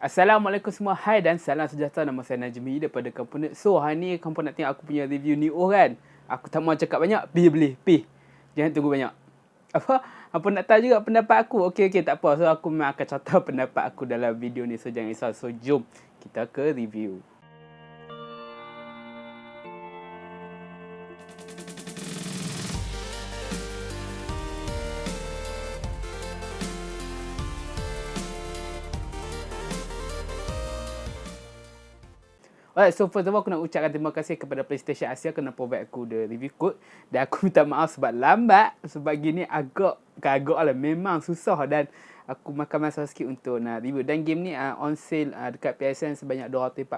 Assalamualaikum semua. Hai dan salam sejahtera. Nama saya Najmi daripada Kampung So, hari ni kampung nak tengok aku punya review Neo kan? Aku tak mau cakap banyak. Pi beli. Pi. Jangan tunggu banyak. Apa? Apa nak tahu juga pendapat aku? Okey, okey. Tak apa. So, aku memang akan catat pendapat aku dalam video ni. So, jangan risau. So, jom kita ke review. Alright, so first of all aku nak ucapkan terima kasih kepada PlayStation Asia kerana provide aku the review code. Dan aku minta maaf sebab lambat. Sebab gini agak kagak lah memang susah dan aku makan masa sikit untuk nak review. Dan game ni uh, on sale uh, dekat PSN sebanyak 214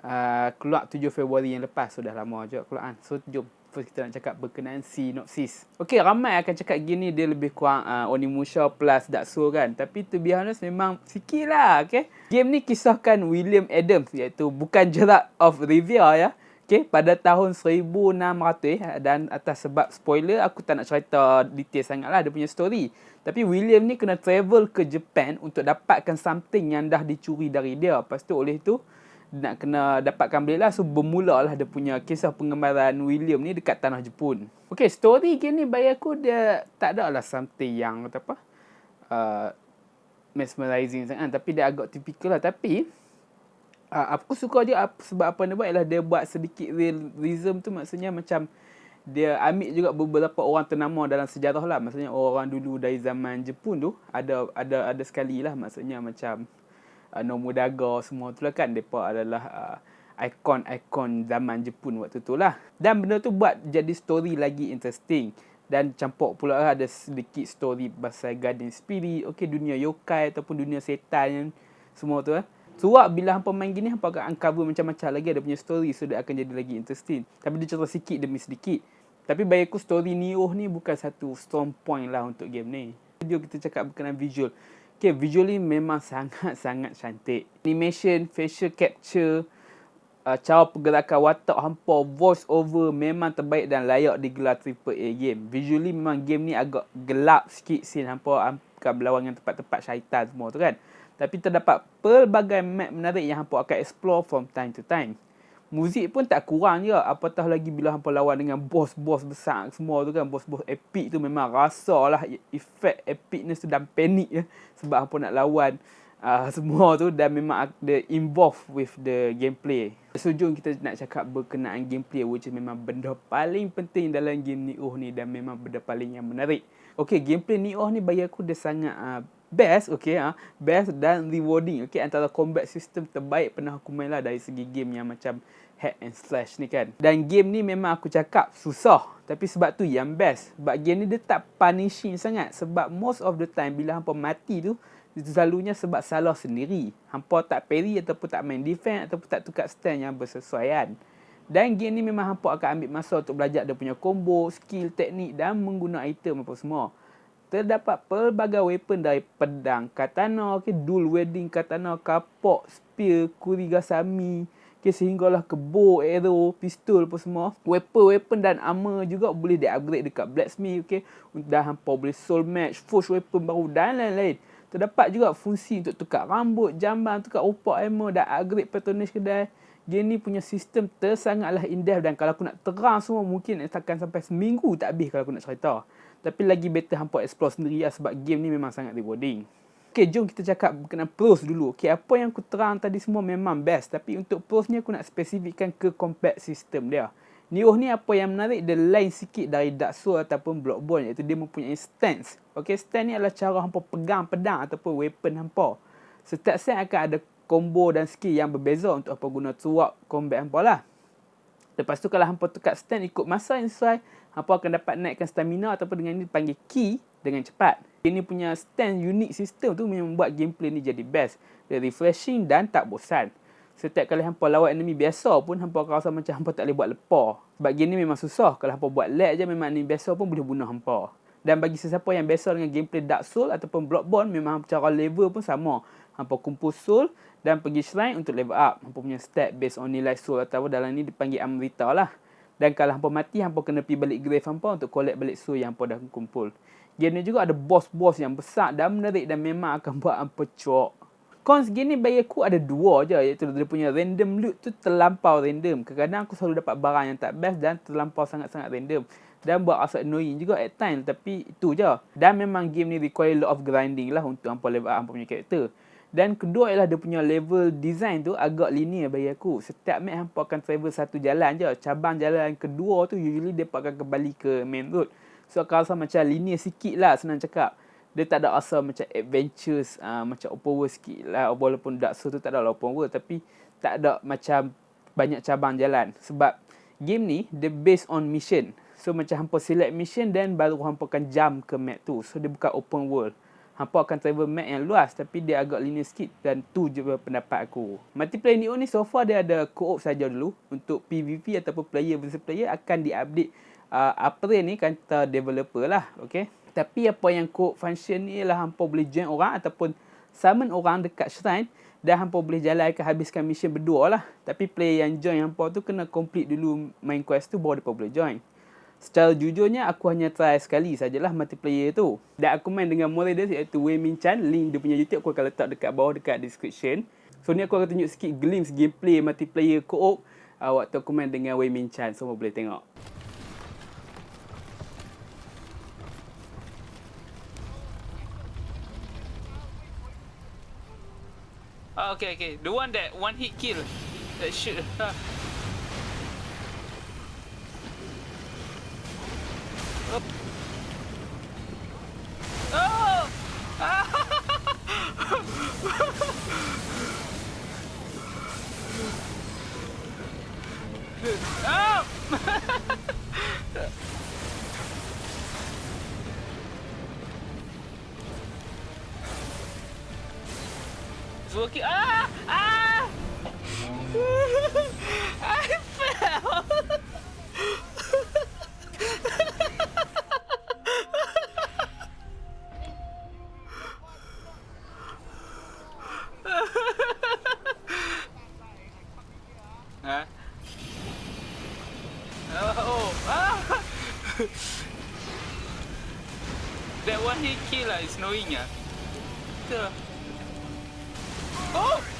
uh, keluar 7 Februari yang lepas. Sudah so, lama juga keluar kan? So jom first kita nak cakap berkenaan synopsis. Okey, ramai akan cakap gini dia lebih kurang uh, Onimusha plus Souls kan. Tapi to be honest memang sikit lah, okay. Game ni kisahkan William Adams iaitu bukan Gerard of Rivia ya. Okay, pada tahun 1600 eh, dan atas sebab spoiler aku tak nak cerita detail sangat lah dia punya story. Tapi William ni kena travel ke Japan untuk dapatkan something yang dah dicuri dari dia. Lepas tu oleh tu nak kena dapatkan balik lah. So bermula lah dia punya kisah pengembaraan William ni dekat tanah Jepun. Okay, story game ni bagi aku dia tak ada lah something yang apa uh, mesmerizing sangat. Tapi dia agak typical lah. Tapi uh, aku suka dia sebab apa dia buat ialah dia buat sedikit realism tu maksudnya macam dia ambil juga beberapa orang ternama dalam sejarah lah. Maksudnya orang dulu dari zaman Jepun tu ada ada ada sekali lah maksudnya macam uh, Nomudaga semua tu lah kan mereka adalah uh, ikon-ikon zaman Jepun waktu tu lah. Dan benda tu buat jadi story lagi interesting. Dan campur pula lah ada sedikit story pasal Guardian Spirit okay, dunia yokai ataupun dunia setan yang semua tu lah. Sebab bila hampa main gini hampa akan uncover macam-macam lagi ada punya story so dia akan jadi lagi interesting. Tapi dia cerita sikit demi sedikit. Tapi bagi aku story Nioh ni bukan satu strong point lah untuk game ni. Video kita cakap berkenaan visual Okay, visually memang sangat-sangat cantik. Animation, facial capture, uh, cara pergerakan watak hampa, voice over memang terbaik dan layak digelar AAA game. Visually memang game ni agak gelap sikit scene hampa akan berlawan dengan tempat-tempat syaitan semua tu kan. Tapi terdapat pelbagai map menarik yang hampa akan explore from time to time muzik pun tak kurang je. Apatah lagi bila hampa lawan dengan bos-bos besar semua tu kan bos-bos epic tu memang rasa lah efek epicness tu dan panik je sebab hampa nak lawan uh, semua tu dan memang ada involved with the gameplay. So jom kita nak cakap berkenaan gameplay which is memang benda paling penting dalam game Nioh ni dan memang benda paling yang menarik. Okay, gameplay Nioh ni bagi aku dia sangat uh, best okay ah ha, best dan rewarding okay antara combat system terbaik pernah aku main lah dari segi game yang macam hack and slash ni kan. Dan game ni memang aku cakap susah tapi sebab tu yang best. Sebab game ni dia tak punishing sangat sebab most of the time bila hampa mati tu itu selalunya sebab salah sendiri. Hampa tak parry ataupun tak main defense ataupun tak tukar stand yang bersesuaian. Dan game ni memang hampa akan ambil masa untuk belajar dia punya combo, skill, teknik dan mengguna item apa semua terdapat pelbagai weapon dari pedang, katana, okay, dual wedding katana, kapok, spear, kurigasami, okay, sehinggalah ke bow, arrow, pistol apa semua. Weapon-weapon dan armor juga boleh di-upgrade dekat blacksmith, okay. Dan hampa boleh soul match, forge weapon baru dan lain-lain. Terdapat juga fungsi untuk tukar rambut, jamban, tukar opak armor dan upgrade patronage kedai. Game ni punya sistem tersangatlah in-depth dan kalau aku nak terang semua mungkin akan sampai seminggu tak habis kalau aku nak cerita. Tapi lagi better hampa explore sendiri lah sebab game ni memang sangat rewarding. Okay, jom kita cakap berkenaan pros dulu. Okay, apa yang aku terang tadi semua memang best. Tapi untuk pros ni aku nak spesifikkan ke combat system dia. Nioh ni apa yang menarik, dia lain sikit dari Dark Souls ataupun Bloodborne iaitu dia mempunyai stance. Okay, stance ni adalah cara hampa pegang pedang ataupun weapon hampa. Setiap set akan ada combo dan skill yang berbeza untuk apa guna suap combat hampa lah. Lepas tu kalau hampa tukar stand ikut masa yang sesuai, hampa akan dapat naikkan stamina ataupun dengan ini dipanggil key dengan cepat. Ini punya stand unique system tu membuat gameplay ni jadi best. Dia refreshing dan tak bosan. Setiap kali hampa lawan enemy biasa pun hampa akan rasa macam hampa tak boleh buat lepas. Sebab game ni memang susah. Kalau hampa buat lag je memang enemy biasa pun boleh bunuh hampa. Dan bagi sesiapa yang biasa dengan gameplay Dark Souls ataupun Bloodborne memang cara level pun sama. Hampa kumpul soul dan pergi shrine untuk level up. Hampa punya stat based on nilai soul atau dalam ni dipanggil Amrita lah. Dan kalau hampa mati, hampa kena pergi balik grave hampa untuk collect balik soul yang hampa dah kumpul. Game ni juga ada boss-boss yang besar dan menarik dan memang akan buat hampa cok. Cons ni bagi aku ada dua je iaitu dia punya random loot tu terlampau random. Kadang-kadang aku selalu dapat barang yang tak best dan terlampau sangat-sangat random. Dan buat rasa annoying juga at time tapi itu je. Dan memang game ni require lot of grinding lah untuk hampa level up hampa punya karakter. Dan kedua ialah dia punya level design tu agak linear bagi aku. Setiap map hampa akan travel satu jalan je. Cabang jalan kedua tu usually dia akan kembali ke main road. So aku rasa macam linear sikit lah senang cakap dia tak ada rasa macam adventures uh, macam open world sikit lah walaupun Dark Souls tu tak ada lah open world tapi tak ada macam banyak cabang jalan sebab game ni dia based on mission so macam hampa select mission dan baru hampa akan jump ke map tu so dia bukan open world hampa akan travel map yang luas tapi dia agak linear sikit dan tu je pendapat aku multiplayer Neo ni so far dia ada co-op saja dulu untuk PvP ataupun player versus player akan diupdate uh, April ni kata developer lah okay tapi apa yang code function ni ialah hampa boleh join orang ataupun summon orang dekat shrine dan hampa boleh jalan ke habiskan mission berdua lah. Tapi player yang join hampa tu kena complete dulu main quest tu baru dia boleh join. Secara jujurnya aku hanya try sekali sajalah multiplayer tu. Dan aku main dengan moderator iaitu Wei Min Chan. Link dia punya YouTube aku akan letak dekat bawah dekat description. So ni aku akan tunjuk sikit glimpse gameplay multiplayer co-op uh, waktu aku main dengan Wei Min Chan. Semua boleh tengok. Oh, okay, okay. The one that one hit kill. That shoot. oh. Oh! oh! working. Ah! Ah! I fell! Oh, ah! that one he kill uh, is knowing uh. Oh!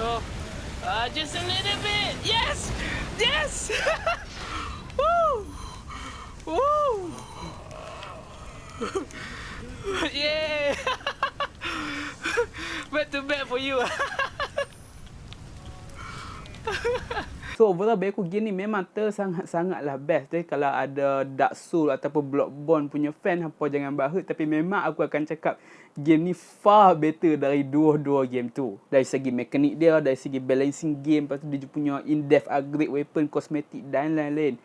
Oh. Uh, just a little bit. Yes! Yes! Woo! Woo! yeah! Back to back for you. So overall aku game ni memang tersangat-sangatlah best deh kalau ada Dark Soul ataupun Bloodborne punya fan hampa jangan bahut tapi memang aku akan cakap game ni far better dari dua-dua game tu. Dari segi mekanik dia, dari segi balancing game, lepas tu dia punya in-depth upgrade weapon, kosmetik dan lain-lain.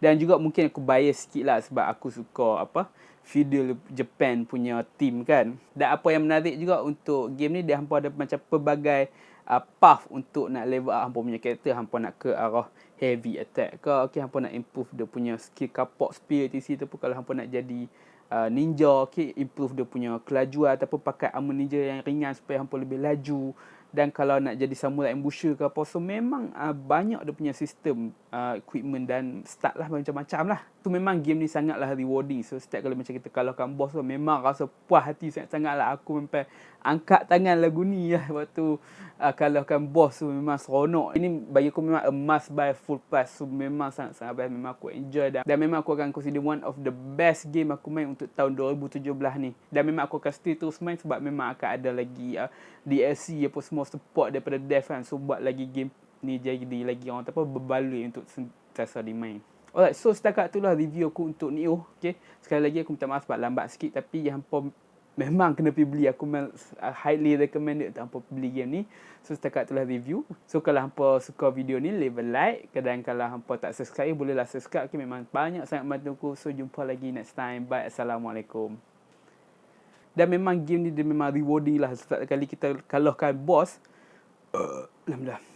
Dan juga mungkin aku bias sikit lah sebab aku suka apa feudal Japan punya team kan. Dan apa yang menarik juga untuk game ni dia hampa ada macam pelbagai uh, path untuk nak level up hampa punya karakter hampa nak ke arah heavy attack ke okey hampa nak improve dia punya skill kapok spear etc tu pun kalau hampa nak jadi uh, ninja okey improve dia punya kelajuan ataupun pakai armor ninja yang ringan supaya hampa lebih laju dan kalau nak jadi samurai ambusher ke apa so memang uh, banyak dia punya sistem uh, equipment dan start lah macam-macam lah. Tu memang game ni sangatlah rewarding. So setiap kali macam kita kalahkan boss tu memang rasa puas hati sangat-sangat lah aku sampai angkat tangan lagu ni lah waktu uh, kalahkan boss tu. Memang seronok. Ini bagi aku memang a must buy full price. So memang sangat-sangat best. Memang aku enjoy dan, dan memang aku akan consider one of the best game aku main untuk tahun 2017 ni. Dan memang aku akan stay terus main sebab memang akan ada lagi uh, DLC apa semua more support daripada dev kan so buat lagi game ni jadi lagi orang apa berbaloi untuk sentiasa dimain Alright, so setakat itulah review aku untuk Neo. Okay, sekali lagi aku minta maaf sebab lambat sikit tapi yang hampa memang kena pergi beli. Aku highly recommended untuk hampa beli game ni. So setakat itulah review. So kalau hampa suka video ni, leave a like. Dan kalau hampa tak subscribe, bolehlah subscribe. Okay, memang banyak sangat bantu aku. So jumpa lagi next time. Bye. Assalamualaikum. Dan memang game ni dia memang rewarding lah. Setiap kali kita kalahkan boss. Uh, Alhamdulillah.